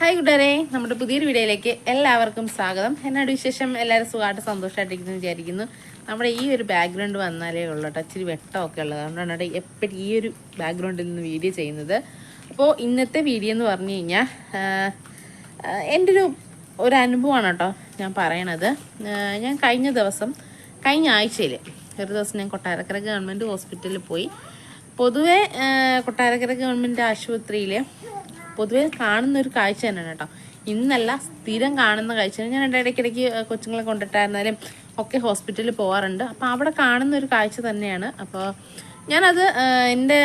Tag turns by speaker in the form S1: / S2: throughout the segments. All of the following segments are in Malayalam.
S1: ഹായ് കൂട്ടുകാരെ നമ്മുടെ പുതിയൊരു വീഡിയോയിലേക്ക് എല്ലാവർക്കും സ്വാഗതം. എന്നോട് വിശേഷം? എല്ലാവരും സുഖമായിട്ട് സന്തോഷമായിട്ടിരിക്കുന്നു വിചാരിക്കുന്നു. നമ്മുടെ ഈ ഒരു ബാക്ക്ഗ്രൗണ്ട് വന്നാലേ ഉള്ളൂ കേട്ടോ. ഇച്ചിരി വെട്ടമൊക്കെ ഉള്ളത്. അതുകൊണ്ടാണ് എപ്പോഴും ഈ ഒരു ബാക്ക്ഗ്രൗണ്ടിൽ നിന്ന് വീഡിയോ ചെയ്യുന്നത്. അപ്പോൾ ഇന്നത്തെ വീഡിയോ എന്ന് പറഞ്ഞു കഴിഞ്ഞാൽ എന്റെ ഒരു ഒരു അനുഭവമാണ് കേട്ടോ ഞാൻ പറയണത്. ഞാൻ കഴിഞ്ഞ ദിവസം കഴിഞ്ഞ ആഴ്ചയിൽ ഒരു ദിവസം ഞാൻ കൊട്ടാരക്കര ഗവൺമെന്റ് ഹോസ്പിറ്റലിൽ പോയി. പൊതുവേ കൊട്ടാരക്കര ഗവൺമെന്റ് ആശുപത്രിയിൽ പൊതുവെ കാണുന്ന ഒരു കാഴ്ച തന്നെയാണ് കേട്ടോ. ഇന്നല്ല സ്ഥിരം കാണുന്ന കാഴ്ച. ഞാൻ എന്റെ ഇടയ്ക്കിടയ്ക്ക് കൊച്ചുങ്ങളെ കൊണ്ടിട്ടായിരുന്നാലും ഒക്കെ ഹോസ്പിറ്റലിൽ പോകാറുണ്ട് അപ്പോൾ അവിടെ കാണുന്ന ഒരു കാഴ്ച തന്നെയാണ്. അപ്പോൾ ഞാനത് എന്റെ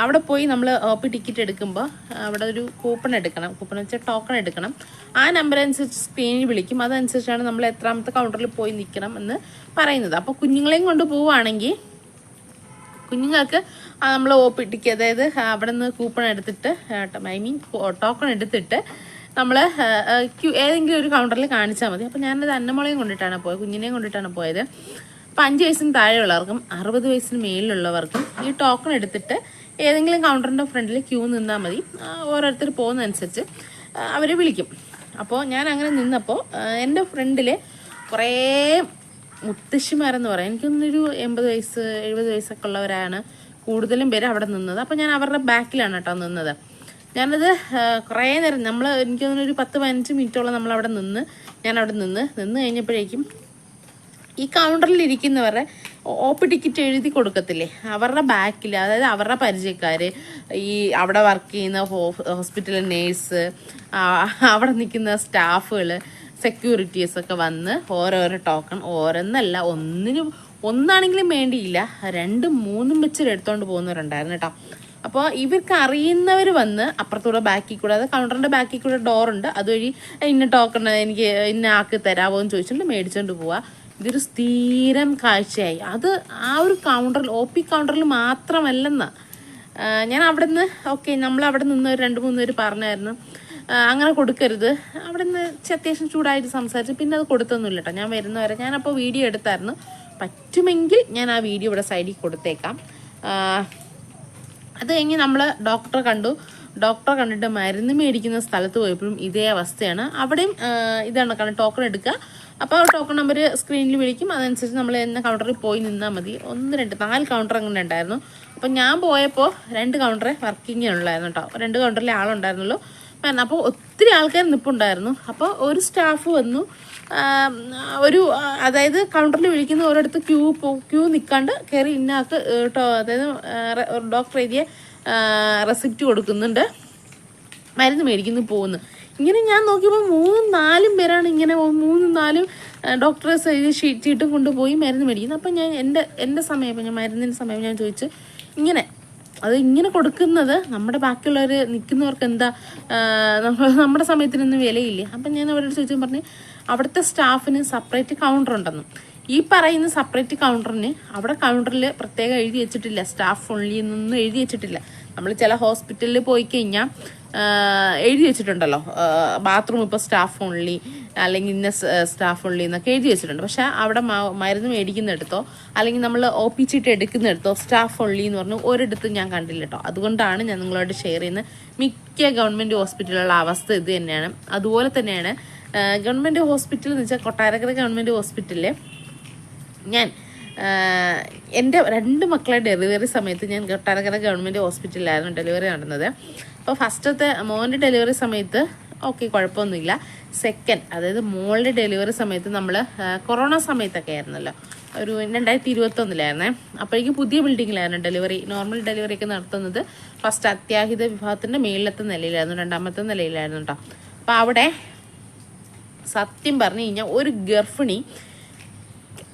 S1: അവിടെ പോയി നമ്മൾ ഒ പി ടിക്കറ്റ് എടുക്കുമ്പോൾ അവിടെ ഒരു കൂപ്പൺ എടുക്കണം. കൂപ്പൺ വെച്ചാൽ ടോക്കൺ എടുക്കണം. ആ നമ്പർ അനുസരിച്ച് സ്ക്രീനിൽ വിളിക്കും. അതനുസരിച്ചാണ് നമ്മൾ എത്രാമത്തെ കൗണ്ടറിൽ പോയി നിൽക്കണം എന്ന് പറയുന്നത്. അപ്പോൾ കുഞ്ഞുങ്ങളെയും കൊണ്ട് പോവുകയാണെങ്കിൽ കുഞ്ഞുങ്ങൾക്ക് നമ്മൾ ഒ പി ടിക്ക് അതായത് അവിടെ നിന്ന് കൂപ്പൺ എടുത്തിട്ട് ഐ മീൻ ടോക്കൺ എടുത്തിട്ട് നമ്മൾ ഏതെങ്കിലും ഒരു കൗണ്ടറിൽ കാണിച്ചാൽ മതി. അപ്പോൾ ഞാനത് അന്നമോളെയും കൊണ്ടിട്ടാണ് പോയത് കുഞ്ഞിനെയും കൊണ്ടിട്ടാണ് പോയത്. അപ്പോൾ അഞ്ച് വയസ്സിന് താഴെയുള്ളവർക്കും അറുപത് വയസ്സിന് മേളിലുള്ളവർക്കും ഈ ടോക്കൺ എടുത്തിട്ട് ഏതെങ്കിലും കൗണ്ടറിന്റെ ഫ്രണ്ടിൽ ക്യൂ നിന്നാൽ മതി. ഓരോരുത്തർ പോകുന്നതനുസരിച്ച് അവർ വിളിക്കും. അപ്പോൾ ഞാൻ അങ്ങനെ നിന്നപ്പോൾ എന്റെ ഫ്രണ്ടിൽ കുറേ മുത്തശ്ശിമാരെന്ന് പറയാം. എനിക്കൊന്നൊരു എൺപത് വയസ്സ് എഴുപത് വയസ്സൊക്കെ ഉള്ളവരാണ് കൂടുതലും പേര് അവിടെ നിന്നത്. അപ്പോൾ ഞാൻ അവരുടെ ബാക്കിലാണ് കേട്ടോ നിന്നത്. ഞാനത് കുറേ നേരം നമ്മൾ എനിക്ക് തോന്നുന്നു ഒരു പത്ത് പതിനഞ്ച് മിനിറ്റോളം നമ്മൾ അവിടെ നിന്ന് ഞാൻ അവിടെ നിന്ന് നിന്ന് കഴിഞ്ഞപ്പോഴേക്കും ഈ കൗണ്ടറിൽ ഇരിക്കുന്നവരുടെ ഓപ്പ് ടിക്കറ്റ് എഴുതി കൊടുക്കത്തില്ലേ? അവരുടെ ബാക്കിൽ അതായത് അവരുടെ പരിചയക്കാർ ഈ അവിടെ വർക്ക് ചെയ്യുന്ന ഹോസ്പിറ്റൽ നേഴ്സ് അവിടെ നിൽക്കുന്ന സ്റ്റാഫുകൾ സെക്യൂരിറ്റീസ് ഒക്കെ വന്ന് ഓരോരോ ടോക്കൺ ഓരോന്നല്ല ഒന്നിനും ഒന്നാണെങ്കിലും വേണ്ടിയില്ല. രണ്ടും മൂന്നും വെച്ചിൽ എടുത്തോണ്ട് പോകുന്നവരുണ്ടായിരുന്നു കേട്ടോ. അപ്പോൾ ഇവർക്ക് അറിയുന്നവർ വന്ന് അപ്പുറത്തൂടെ ബാക്കിൽ കൂടെ അത് കൗണ്ടറിന്റെ ബാക്കിൽ കൂടെ ഡോറുണ്ട് അതുവഴി ഇന്ന ടോക്കൺ എനിക്ക് ഇന്ന ആക്കി തരാമോ എന്ന് ചോദിച്ചുകൊണ്ട് മേടിച്ചുകൊണ്ട് പോവുക ഇതൊരു സ്ഥിരം കാഴ്ചയായി. അത് ആ ഒരു കൗണ്ടറിൽ ഒ പി കൗണ്ടറിൽ മാത്രമല്ലെന്ന്. ആ, ഞാൻ അവിടെ നിന്ന് ഓക്കെ നമ്മൾ അവിടെ നിന്ന് ഒരു രണ്ട് മൂന്ന് പേര് പറഞ്ഞായിരുന്നു. അങ്ങനെ കൊടുക്കരുത്. അവിടെ നിന്ന് അത്യാവശ്യം ചൂടായിട്ട് സംസാരിച്ച് പിന്നെ അത് കൊടുത്തൊന്നുമില്ല കേട്ടോ ഞാൻ വരുന്നവരെ ഞാനപ്പോൾ വീഡിയോ എടുത്തായിരുന്നു. പറ്റുമെങ്കിൽ ഞാൻ ആ വീഡിയോ ഇവിടെ സൈഡിൽ കൊടുത്തേക്കാം. അത് കഴിഞ്ഞ് നമ്മൾ ഡോക്ടറെ കണ്ടു. ഡോക്ടറെ കണ്ടിട്ട് മരുന്ന് മേടിക്കുന്ന സ്ഥലത്ത് പോയപ്പോഴും ഇതേ അവസ്ഥയാണ്. അവിടെയും ഇതാണ് കാരണം ടോക്കൺ എടുക്കുക. അപ്പോൾ ടോക്കൺ നമ്പർ സ്ക്രീനിൽ വിളിക്കും. അതനുസരിച്ച് നമ്മൾ എന്ന കൗണ്ടറിൽ പോയി നിന്നാൽ മതി. ഒന്ന് രണ്ട് നാല് കൗണ്ടർ അങ്ങനെ ഉണ്ടായിരുന്നു. അപ്പോൾ ഞാൻ പോയപ്പോൾ രണ്ട് കൗണ്ടറെ വർക്കിംഗ് ഉള്ളായിരുന്നു കേട്ടോ രണ്ട് കൗണ്ടറിലെ ആളുണ്ടായിരുന്നുള്ളൂ. അപ്പോൾ ഒത്തിരി ആൾക്കാർ നിൽപ്പുണ്ടായിരുന്നു അപ്പോൾ ഒരു സ്റ്റാഫ് വന്നു. ഒരു അതായത് കൗണ്ടറിൽ വിളിക്കുന്ന ഒരിടത്ത് ക്യൂ ക്യൂ നിൽക്കാണ്ട് കയറി ഇന്നാക്ക് കേട്ടോ അതായത് ഡോക്ടർ എഴുതിയ റെസിപ്റ്റ് കൊടുക്കുന്നുണ്ട്. മരുന്ന് മേടിക്കുന്നു പോകുന്നു ഇങ്ങനെ ഞാൻ നോക്കിയപ്പോൾ മൂന്നും നാലും പേരാണ് ഇങ്ങനെ മൂന്നും നാലും ഡോക്ടറെ ചീട്ടും കൊണ്ടുപോയി മരുന്ന് മേടിക്കുന്നത് അപ്പം ഞാൻ എന്റെ എന്റെ സമയം ഞാൻ മരുന്നിന്റെ സമയം ഞാൻ ചോദിച്ചു ഇങ്ങനെ. അത് ഇങ്ങനെ കൊടുക്കുന്നത് നമ്മുടെ ബാക്കിയുള്ളവർ നിൽക്കുന്നവർക്ക് എന്താ നമ്മുടെ സമയത്തിനൊന്നും വിലയില്ല. അപ്പം ഞാൻ അവരോട് ചോദിച്ചു പറഞ്ഞു അവിടുത്തെ സ്റ്റാഫിന് സെപ്പറേറ്റ് കൗണ്ടർ ഉണ്ടെന്നും. ഈ പറയുന്ന സെപ്പറേറ്റ് കൗണ്ടറിന് അവിടെ കൗണ്ടറിൽ പ്രത്യേകം എഴുതി വെച്ചിട്ടില്ല. സ്റ്റാഫ് ഓൺലി എന്നൊന്നും എഴുതി വെച്ചിട്ടില്ല. നമ്മൾ ചില ഹോസ്പിറ്റലിൽ പോയി കഴിഞ്ഞാൽ എഴുതി വെച്ചിട്ടുണ്ടല്ലോ. ബാത്റൂം ഇപ്പോൾ സ്റ്റാഫ് ഓൺലി അല്ലെങ്കിൽ ഇന്ന സ്റ്റാഫ് ഓൺലി എന്നൊക്കെ എഴുതി വെച്ചിട്ടുണ്ട്. പക്ഷെ അവിടെ മരുന്ന് മേടിക്കുന്നിടത്തോ അല്ലെങ്കിൽ നമ്മൾ ഒ പി ചീട്ട് എടുക്കുന്നിടത്തോ സ്റ്റാഫ് ഓൺലി എന്ന് പറഞ്ഞു ഒരിടത്തും ഞാൻ കണ്ടില്ല കേട്ടോ. അതുകൊണ്ടാണ് ഞാൻ നിങ്ങളോട് ഷെയർ ചെയ്യുന്നത്. മിക്ക ഗവൺമെന്റ് ഹോസ്പിറ്റലുകളുടെ അവസ്ഥ ഇത് തന്നെയാണ്. അതുപോലെ തന്നെയാണ് ഗവൺമെന്റ് ഹോസ്പിറ്റൽ എന്ന് വെച്ചാൽ കൊട്ടാരക്കര ഗവൺമെന്റ് ഹോസ്പിറ്റലിൽ ഞാൻ എന്റെ രണ്ട് മക്കളെ ഡെലിവറി സമയത്ത് ഞാൻ കൊട്ടാരക്കര ഗവൺമെന്റ് ഹോസ്പിറ്റലിലായിരുന്നു ഡെലിവറി നടന്നത്. അപ്പോൾ ഫസ്റ്റത്തെ മോന്റെ ഡെലിവറി സമയത്ത് ഓക്കെ കുഴപ്പമൊന്നുമില്ല. സെക്കൻഡ് അതായത് മോളുടെ ഡെലിവറി സമയത്ത് നമ്മൾ കൊറോണ സമയത്തൊക്കെ ആയിരുന്നല്ലോ. ഒരു രണ്ടായിരത്തി ഇരുപത്തൊന്നിലായിരുന്നേ. അപ്പോഴേക്കും പുതിയ ബിൽഡിങ്ങിലായിരുന്നു ഡെലിവറി നോർമൽ ഡെലിവറി ഒക്കെ നടത്തുന്നത്. ഫസ്റ്റ് അത്യാഹിത വിഭാഗത്തിന്റെ മേളിലത്തെ നിലയിലായിരുന്നു രണ്ടാമത്തെ നിലയിലായിരുന്നു കേട്ടോ. അപ്പോൾ അവിടെ സത്യം പറഞ്ഞു കഴിഞ്ഞാൽ ഒരു ഗർഭിണി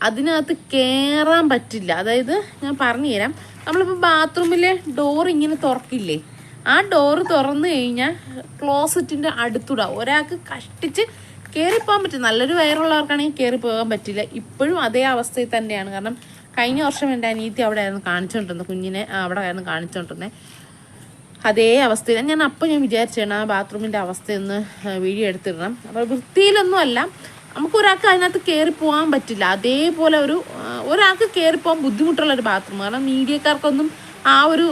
S1: അതിനകത്ത് കയറാൻ പറ്റില്ല. അതായത് ഞാൻ പറഞ്ഞു തരാം നമ്മളിപ്പോൾ ബാത്റൂമിലെ ഡോർ ഇങ്ങനെ തുറക്കില്ലേ? ആ ഡോറ് തുറന്നു കഴിഞ്ഞാൽ ക്ലോസറ്റിന്റെ അടുത്തൂടെ ഒരാൾക്ക് കഷ്ടിച്ച് കയറിപ്പോകാൻ പറ്റും. നല്ലൊരു വയറുള്ളവർക്കാണെങ്കിൽ കയറി പോകാൻ പറ്റില്ല. ഇപ്പോഴും അതേ അവസ്ഥയിൽ തന്നെയാണ്. കാരണം കഴിഞ്ഞ വർഷം എന്റെ അനിയത്തി അവിടെ ആയിരുന്നു കാണിച്ചുകൊണ്ടിരുന്നത് കുഞ്ഞിനെ അവിടെ ആയിരുന്നു കാണിച്ചുകൊണ്ടിരുന്നത് അതേ അവസ്ഥയിൽ. ഞാൻ അപ്പോൾ ഞാൻ വിചാരിച്ചാണ് ആ ബാത്റൂമിന്റെ അവസ്ഥയൊന്ന് വീഡിയോ എടുത്തിടണം. അപ്പോൾ വൃത്തിയിലൊന്നും അല്ല നമുക്ക് ഒരാൾക്ക് അതിനകത്ത് കയറി പോകാൻ പറ്റില്ല. അതേപോലെ ഒരു ഒരാൾക്ക് കയറി പോകാൻ ബുദ്ധിമുട്ടുള്ള ഒരു ബാത്റൂം കാരണം മീഡിയക്കാർക്കൊന്നും ആ ഒരു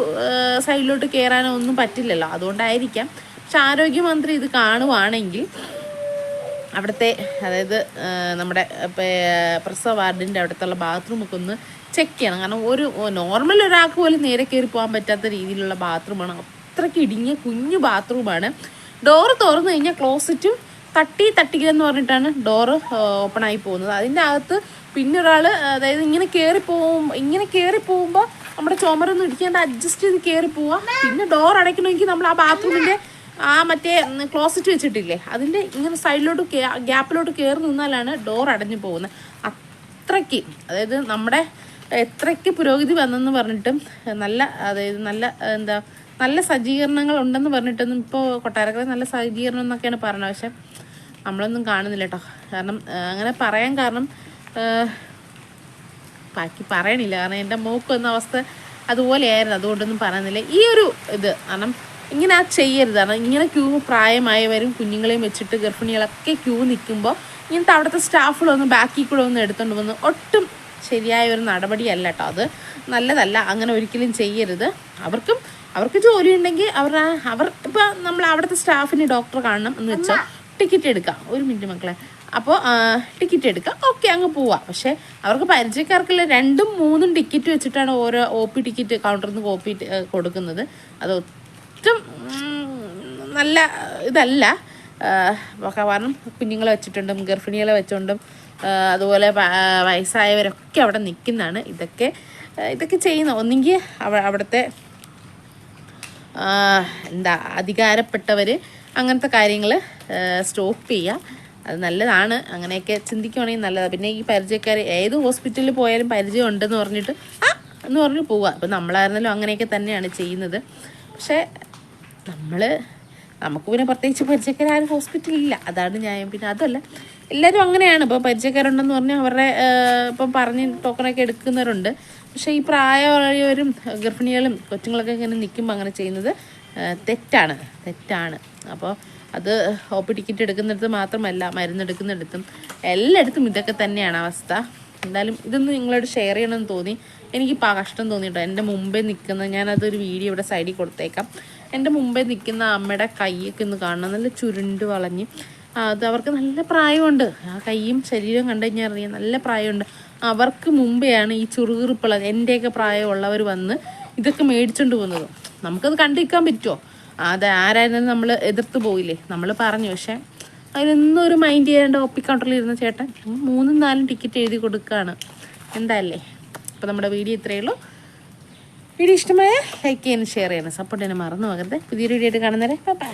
S1: സൈഡിലോട്ട് കയറാനോ ഒന്നും പറ്റില്ലല്ലോ. അതുകൊണ്ടായിരിക്കാം. പക്ഷെ ആരോഗ്യമന്ത്രി ഇത് കാണുവാണെങ്കിൽ അവിടുത്തെ അതായത് നമ്മുടെ പ്രസവ വാർഡിന്റെ അവിടുത്തെ ബാത്റൂമൊക്കെ ഒന്ന് ചെക്ക് ചെയ്യണം. കാരണം ഒരു നോർമൽ ഒരാൾക്ക് പോലും നേരെ കയറി പോകാൻ പറ്റാത്ത രീതിയിലുള്ള ബാത്റൂമാണ് അത്രയ്ക്ക് ഇടുങ്ങിയ കുഞ്ഞു ബാത്റൂമാണ് ഡോറ് തുറന്നു കഴിഞ്ഞാൽ ക്ലോസറ്റും തട്ടി തട്ടിക്കുക എന്ന് പറഞ്ഞിട്ടാണ് ഡോറ് ഓപ്പൺ ആയി പോകുന്നത്. അതിന്റെ അകത്ത് പിന്നെ ഒരാൾ അതായത് ഇങ്ങനെ കയറി പോകും ഇങ്ങനെ കയറി പോകുമ്പോൾ നമ്മുടെ ചുമരൊന്നും ഇടിക്കാണ്ട് അഡ്ജസ്റ്റ് ചെയ്ത് കയറി പോവാം. പിന്നെ ഡോർ അടയ്ക്കണമെങ്കിൽ നമ്മൾ ആ ബാത്റൂമിന്റെ ആ മറ്റേ ക്ലോസറ്റ് വെച്ചിട്ടില്ലേ അതിന്റെ ഇങ്ങനെ സൈഡിലോട്ട് ഗ്യാപ്പിലോട്ട് കയറി നിന്നാലാണ് ഡോർ അടഞ്ഞു പോകുന്നത്. അത്രയ്ക്ക് അതായത് നമ്മുടെ എത്രയ്ക്ക് പുരോഗതി വന്നെന്ന് പറഞ്ഞിട്ടും നല്ല അതായത് നല്ല എന്താ നല്ല സജ്ജീകരണങ്ങൾ ഉണ്ടെന്ന് പറഞ്ഞിട്ടൊന്നും ഇപ്പോൾ കൊട്ടാരക്കര നല്ല സജ്ജീകരണം എന്നൊക്കെയാണ് പറഞ്ഞത്. പക്ഷെ നമ്മളൊന്നും കാണുന്നില്ല കേട്ടോ. കാരണം അങ്ങനെ പറയാൻ കാരണം ബാക്കി പറയണില്ല. കാരണം എന്റെ മോക്ക് വന്ന അവസ്ഥ അതുപോലെയായിരുന്നു. അതുകൊണ്ടൊന്നും പറയുന്നില്ല ഈ ഒരു ഇത് കാരണം ഇങ്ങനെ ആ ചെയ്യരുത്. കാരണം ഇങ്ങനെ ക്യൂ പ്രായമായവരും കുഞ്ഞുങ്ങളെയും വെച്ചിട്ട് ഗർഭിണികളൊക്കെ ക്യൂ നിൽക്കുമ്പോൾ ഇങ്ങനത്തെ അവിടുത്തെ സ്റ്റാഫുകളൊന്നും ബാക്കിൽ കൂടെ ഒന്നും എടുത്തുകൊണ്ട് വന്ന് ഒട്ടും ശരിയായ ഒരു നടപടിയല്ല കേട്ടോ. അത് നല്ലതല്ല. അങ്ങനെ ഒരിക്കലും ചെയ്യരുത്. അവർക്കും അവർക്ക് ജോലി ഉണ്ടെങ്കിൽ അവർ അവർ ഇപ്പൊ നമ്മൾ അവിടുത്തെ സ്റ്റാഫിന് ഡോക്ടർ കാണണം എന്ന് വെച്ചാൽ ടിക്കറ്റ് എടുക്കാം. ഒരു മിനിറ്റ് മക്കളെ. അപ്പോൾ ടിക്കറ്റ് എടുക്കാം. ഓക്കെ അങ്ങ് പോവാം. പക്ഷേ അവർക്ക് പരിചയക്കാർക്കുള്ള രണ്ടും മൂന്നും ടിക്കറ്റ് വെച്ചിട്ടാണ് ഓരോ ഒ പി ടിക്കറ്റ് കൗണ്ടറിൽ നിന്ന് കോപ്പി കൊടുക്കുന്നത്. അത് ഒട്ടും നല്ല ഇതല്ല. കാരണം കുഞ്ഞുങ്ങളെ വെച്ചിട്ടുണ്ടും ഗർഭിണികളെ വെച്ചുകൊണ്ടും അതുപോലെ വയസ്സായവരൊക്കെ അവിടെ നിൽക്കുന്നതാണ്. ഇതൊക്കെ ഇതൊക്കെ ചെയ്യുന്ന. ഒന്നെങ്കിൽ അവ അവിടുത്തെ എന്താ അധികാരപ്പെട്ടവർ അങ്ങനത്തെ കാര്യങ്ങൾ സ്റ്റോപ്പ് ചെയ്യുക അത് നല്ലതാണ്. അങ്ങനെയൊക്കെ ചിന്തിക്കുകയാണെങ്കിൽ നല്ലതാണ് പിന്നെ ഈ പരിചയക്കാർ ഏത് ഹോസ്പിറ്റലിൽ പോയാലും പരിചയം ഉണ്ടെന്ന് പറഞ്ഞിട്ട് ആ എന്ന് പറഞ്ഞ് പോവുക അപ്പം നമ്മളായിരുന്നാലും അങ്ങനെയൊക്കെ തന്നെയാണ് ചെയ്യുന്നത്. പക്ഷേ നമ്മൾ നമുക്ക് പിന്നെ പ്രത്യേകിച്ച് പരിചയക്കാരും ഹോസ്പിറ്റലില്ല അതാണ് ഞാൻ പിന്നെ അതല്ല എല്ലാവരും അങ്ങനെയാണ്. ഇപ്പോൾ പരിചയക്കാരുണ്ടെന്ന് പറഞ്ഞാൽ അവരുടെ ഇപ്പം പറഞ്ഞ് ടോക്കണൊക്കെ എടുക്കുന്നവരുണ്ട്. പക്ഷേ ഈ പ്രായമായവരും ഗർഭിണികളും കൊച്ചുങ്ങളൊക്കെ ഇങ്ങനെ നിൽക്കുമ്പോൾ അങ്ങനെ ചെയ്യുന്നത് തെറ്റാണ്. തെറ്റാണ്. അപ്പോൾ അത് ഒ പി ടിക്കറ്റ് എടുക്കുന്നിടത്ത് മാത്രമല്ല മരുന്നെടുക്കുന്നിടത്തും എല്ലായിടത്തും ഇതൊക്കെ തന്നെയാണ് അവസ്ഥ. എന്തായാലും ഇതൊന്ന് നിങ്ങളോട് ഷെയർ ചെയ്യണമെന്ന് തോന്നി. എനിക്ക് കഷ്ടം തോന്നിയിട്ടോ. എന്റെ മുമ്പേ നിൽക്കുന്ന ഞാനതൊരു വീഡിയോ ഇവിടെ സൈഡിൽ കൊടുത്തേക്കാം. എന്റെ മുമ്പേ നിൽക്കുന്ന അമ്മയുടെ കൈയൊക്കെ ഒന്ന് കാണണം. നല്ല ചുരുണ്ട് വളഞ്ഞ്. അത് അവർക്ക് നല്ല പ്രായമുണ്ട്. ആ കൈയും ശരീരവും കണ്ടു കഴിഞ്ഞാൽ അറിയാം നല്ല പ്രായമുണ്ട്. അവർക്ക് മുമ്പെയാണ് ഈ ചുറുകുറുപ്പുള്ള എന്റെയൊക്കെ പ്രായമുള്ളവർ വന്ന് ഇതൊക്കെ മേടിച്ചുകൊണ്ട് പോകുന്നത്. നമുക്കത് കണ്ടിരിക്കാൻ പറ്റുമോ അത് ആരായിരുന്നാലും നമ്മൾ എതിർത്ത് പോയില്ലേ നമ്മൾ പറഞ്ഞു പക്ഷേ അതിനൊന്നും ഒരു മൈൻഡ് ചെയ്യാണ്ട് ഒപ്പി കൗണ്ടറിൽ ഇരുന്ന ചേട്ടൻ മൂന്നും നാലും ടിക്കറ്റ് എഴുതി കൊടുക്കുകയാണ് എന്താല്ലേ? അപ്പോൾ നമ്മുടെ വീഡിയോ ഇത്രയേ ഉള്ളൂ. വീഡിയോ ഇഷ്ടമായ ലൈക്ക് ചെയ്യാനും ഷെയർ ചെയ്യാനും സപ്പോർട്ട് ചെയ്യാനും മറന്നു പോകരുത്. പുതിയൊരു വീഡിയോ ആയിട്ട് കാണുന്നവരെ ബൈ